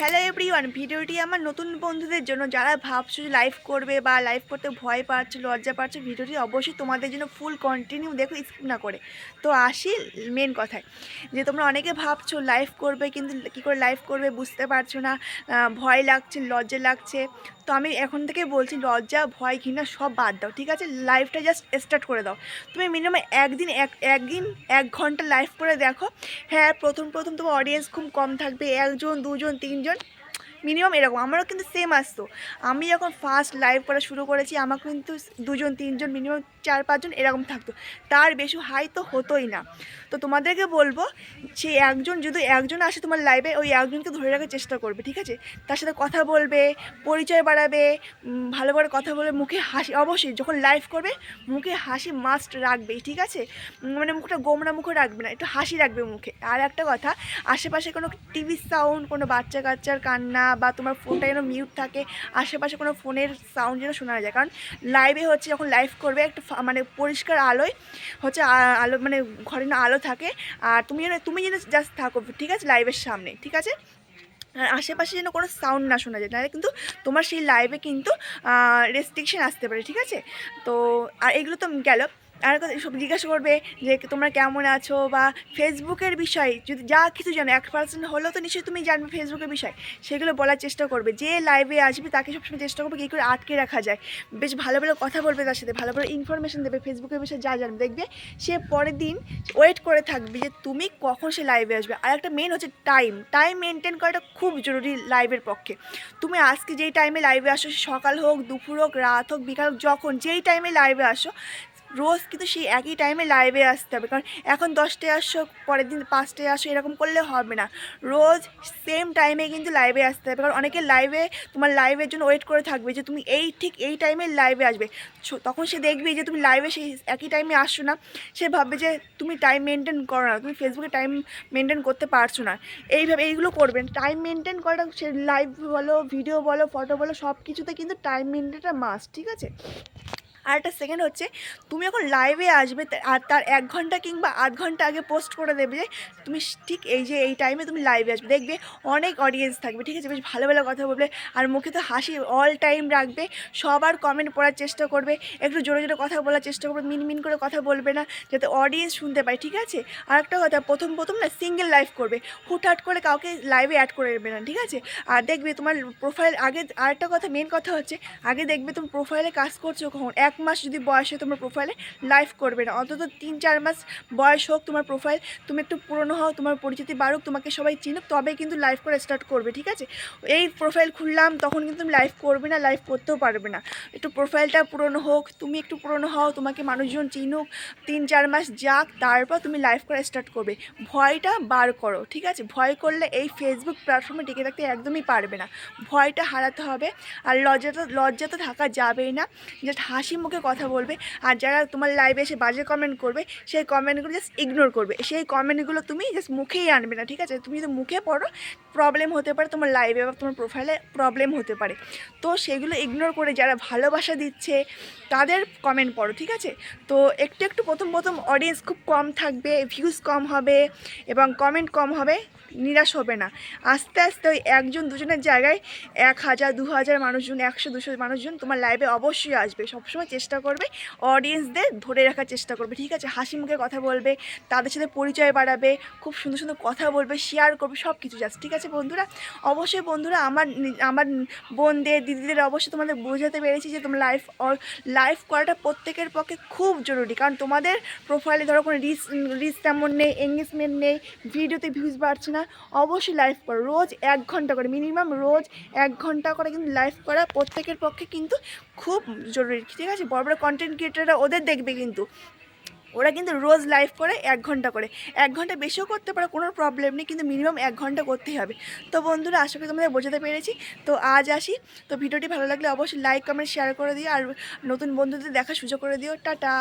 Hello everyone ভিডিওটি আমার নতুন বন্ধুদের জন্য যারা ভাবছ লাইভ করবে বা লাইভ করতে ভয় পাচ্ছ, লজ্জা পাচ্ছ, ভিডিওটি অবশ্যই তোমাদের জন্য ফুল কন্টিনিউ দেখো স্কিপ না করে। তো আসি মেন কথায়। যে তোমরা অনেকে ভাবছ লাইভ করবে কিন্তু কী করে লাইভ করবে বুঝতে পারছ না ভয় লাগছে, লজ্জা লাগছে। তো আমি এখন থেকে বলছি লজ্জা, ভয়, ঘৃণা সব বাদ দাও, ঠিক আছে? লাইভটা জাস্ট স্টার্ট করে দাও। তুমি মিনিমাম একদিন, এক একদিন, এক ঘণ্টা লাইভ করে দেখো। হ্যাঁ প্রথম প্রথম তোমার অডিয়েন্স খুব কম থাকবে, একজন, দুজন, তিনজন প্রয়োজন মিনিমাম এরকম, আমারও কিন্তু সেম আসতো। আমি যখন ফার্স্ট লাইভ করা শুরু করেছি আমার কিন্তু দুজন, তিনজন মিনিমাম চার, পাঁচজন এরকম থাকতো। তার বেশি হাই তো হতোই না। তো তোমাদেরকে বলব যে, একজন যদি একজন আসে তোমার লাইভে ওই একজনকে ধরে রাখার চেষ্টা করবে, ঠিক আছে? তার সাথে কথা বলবে, পরিচয় বাড়াবে ভালো করে কথা বলবে, মুখে হাসি, অবশ্যই যখন লাইভ করবে, মুখে হাসি মাস্ট রাখবেই ঠিক আছে? মানে মুখটা গোমরা মুখে রাখবে না, একটু হাসি রাখবে মুখে। আর একটা কথা, আশেপাশে কোনো টিভি সাউন্ড কোনো বাচ্চা কাচ্চার কান্না বা তোমার ফোনটা যেন মিউট থাকে, আশেপাশে কোনো ফোনের সাউন্ড যেন শোনা যায়। কারণ লাইভে হচ্ছে যখন লাইভ করবে, একটা মানে পরিষ্কার আলোয় হচ্ছে আলো মানে ঘরে না আলো থাকে। আর তুমি যেন তুমি যেন জাস্ট থাকো, ঠিক আছে? লাইভের সামনে, ঠিক আছে? আর আশেপাশে যেন কোনো সাউন্ড না শোনা যায়। নাহলে কিন্তু তোমার সেই লাইভে কিন্তু রেস্ট্রিকশন আসতে পারে, ঠিক আছে? তো, আর এগুলো তো গেল। আর সব জিজ্ঞাসা করবে যে তোমরা কেমন আছো বা ফেসবুকের বিষয় যদি যা কিছু জানো, এক পার্সেন্ট হলেও তো নিশ্চয়ই তুমি জানবে ফেসবুকের বিষয়, সেগুলো বলার চেষ্টা করবে। যে লাইভে আসবে তাকে সবসময় চেষ্টা করবে কী করে আটকে রাখা যায়। বেশ ভালো ভালো কথা বলবে তার সাথে, ভালো ভালো ইনফরমেশন দেবে, ফেসবুকের বিষয়ে যা জানবে। দেখবে সে পরের দিন ওয়েট করে থাকবে যে তুমি কখন সে লাইভে আসবে। আর একটা মেন হচ্ছে টাইম টাইম মেনটেন করাটা খুব জরুরি লাইভের পক্ষে। তুমি আজকে যেই টাইমে লাইভে আসো, সকাল হোক, দুপুর হোক, রাত হোক, বিকাল হোক, যখন যেই টাইমে লাইভে আসো রোজ কিন্তু সেই একই টাইমে লাইভে আসতে হবে। কারণ এখন দশটায় আসো, পরের দিন পাঁচটায় আসো, এরকম করলে হবে না। রোজ সেম টাইমে কিন্তু লাইভে আসতে হবে। কারণ অনেকে লাইভে তোমার লাইভের জন্য ওয়েট করে থাকবে যে তুমি এই ঠিক এই টাইমে লাইভে আসবে। তখন সে দেখবে যে তুমি লাইভে সেই একই টাইমে আসছো না। সে ভাববে যে তুমি টাইম মেনটেন করো না, তুমি ফেসবুকে টাইম মেনটেন করতে পারছ না। এইভাবে এইগুলো করবেন টাইম মেনটেন করাটা সে লাইভ বলো ভিডিও বলো ফটো বলো সব কিছুতে কিন্তু টাইম মেনটেনটা মাস্ট ঠিক আছে? আর একটা সেকেন্ড হচ্ছে, তুমি এখন লাইভে আসবে আর তার এক ঘণ্টা কিংবা আধ ঘণ্টা আগে পোস্ট করে দেবে যে, তুমি ঠিক এই যে, এই টাইমে তুমি লাইভে আসবে। দেখবে অনেক অডিয়েন্স থাকবে, ঠিক আছে? বেশ ভালো ভালো কথা বলবে, আর মুখে তো হাসি অল টাইম রাখবে। সবার কমেন্ট পড়ার চেষ্টা করবে, একটু জোরে জোরে কথা বলার চেষ্টা করবে, মিন মিন করে কথা বলবে না, যাতে অডিয়েন্স শুনতে পায়, ঠিক আছে? আর একটা কথা, প্রথম প্রথম না সিঙ্গেল লাইভ করবে, হুটহাট করে কাউকে লাইভে অ্যাড করে দেবে না, ঠিক আছে? আর দেখবে তোমার প্রোফাইল আগে, আরেকটা কথা মেন কথা হচ্ছে, আগে দেখবে তুমি প্রোফাইলে কাজ করছ কখন? এক মাস যদি বয়স হয় তোমার প্রোফাইলে লাইভ করবে না। অন্তত তিন, চার মাস বয়স হোক তোমার প্রোফাইল তুমি একটু পুরনো হও, তোমার পরিচিতি বাড়ুক, তোমাকে সবাই চিনুক তবে কিন্তু লাইভ করে স্টার্ট করবে, ঠিক আছে? এই প্রোফাইল খুললাম, তখন কিন্তু তুমি লাইভ করবে না লাইভ করতেও পারবে না। একটু প্রোফাইলটা পুরনো হোক, তুমি একটু পুরনো হও, তোমাকে মানুষজন চিনুক, তিন, চার মাস যাক, তারপর তুমি লাইভ করা স্টার্ট করবে। ভয়টা বার করো, ঠিক আছে? ভয় করলে এই ফেসবুক প্ল্যাটফর্মে টিকে থাকতে একদমই পারবে না। ভয়টা হারাতে হবে, আর লজ্জা তো লজ্জা তো থাকা যাবেই না। জাস্ট হাসি মুখে কথা বলবে আর যারা তোমার লাইভে এসে বাজে কমেন্ট করবে, সেই কমেন্টগুলো জাস্ট ইগনোর করবে। সেই কমেন্টগুলো তুমি জাস্ট মুখেই আনবে না, ঠিক আছে? তুমি যদি মুখে পড়ো প্রবলেম হতে পারে তোমার লাইভে বা তোমার প্রোফাইলে প্রবলেম হতে পারে। তো সেগুলো ইগনোর করে যারা ভালোবাসা দিচ্ছে, তাদের কমেন্ট পড়ো, ঠিক আছে? তো একটু একটু প্রথম প্রথম অডিয়েন্স খুব কম থাকবে ভিউজ কম হবে এবং কমেন্ট কম হবে, নিরাশ হবে না। আস্তে আস্তে ওই একজন দুজনের জায়গায় এক হাজার, দু হাজার মানুষজন, একশো, দুশো মানুষজন তোমার লাইভে অবশ্যই আসবে। সবসময় চেষ্টা করবে অডিয়েন্সদের ধরে রাখার চেষ্টা করবে, ঠিক আছে? হাসি মুখে কথা বলবে, তাদের সাথে পরিচয় বাড়াবে, খুব সুন্দর সুন্দর কথা বলবে শেয়ার করবে সব কিছু যাচ্ছে ঠিক আছে? বন্ধুরা, অবশ্যই বন্ধুরা আমার আমার বোনদের, দিদিদের অবশ্যই তোমাদের বোঝাতে পেরেছি যে তোমার লাইফ লাইভ করাটা প্রত্যেকের পক্ষে খুব জরুরি। কারণ তোমাদের প্রোফাইলে ধরো কোনো রিস রিস তেমন নেই এঙ্গেজমেন্ট নেই, ভিডিওতে ভিউজ বাড়ছে না, অবশ্যই লাইভ করো। রোজ এক ঘণ্টা করে মিনিমাম রোজ এক ঘণ্টা করে কিন্তু লাইভ করা প্রত্যেকের পক্ষে কিন্তু খুব জরুরি। ঠিক আছে? বড় বড় কন্টেন্ট ক্রিয়েটাররা ওদের দেখবে কিন্তু। ওরা কিন্তু রোজ লাইভ করে এক ঘণ্টা করে। এক ঘণ্টা বেশিও করতে পারে, কোনো প্রবলেম নেই, কিন্তু মিনিমাম এক ঘণ্টা করতেই হবে। তো বন্ধুরা, আশা করি তোমাদের বোঝাতে পেরেছি। তো আজ আসি। তো ভিডিওটি ভালো লাগলে অবশ্যই লাইক কমেন্ট শেয়ার করে দিও। আর নতুন বন্ধুদের দেখা সুযোগ করে দিও। টাটা!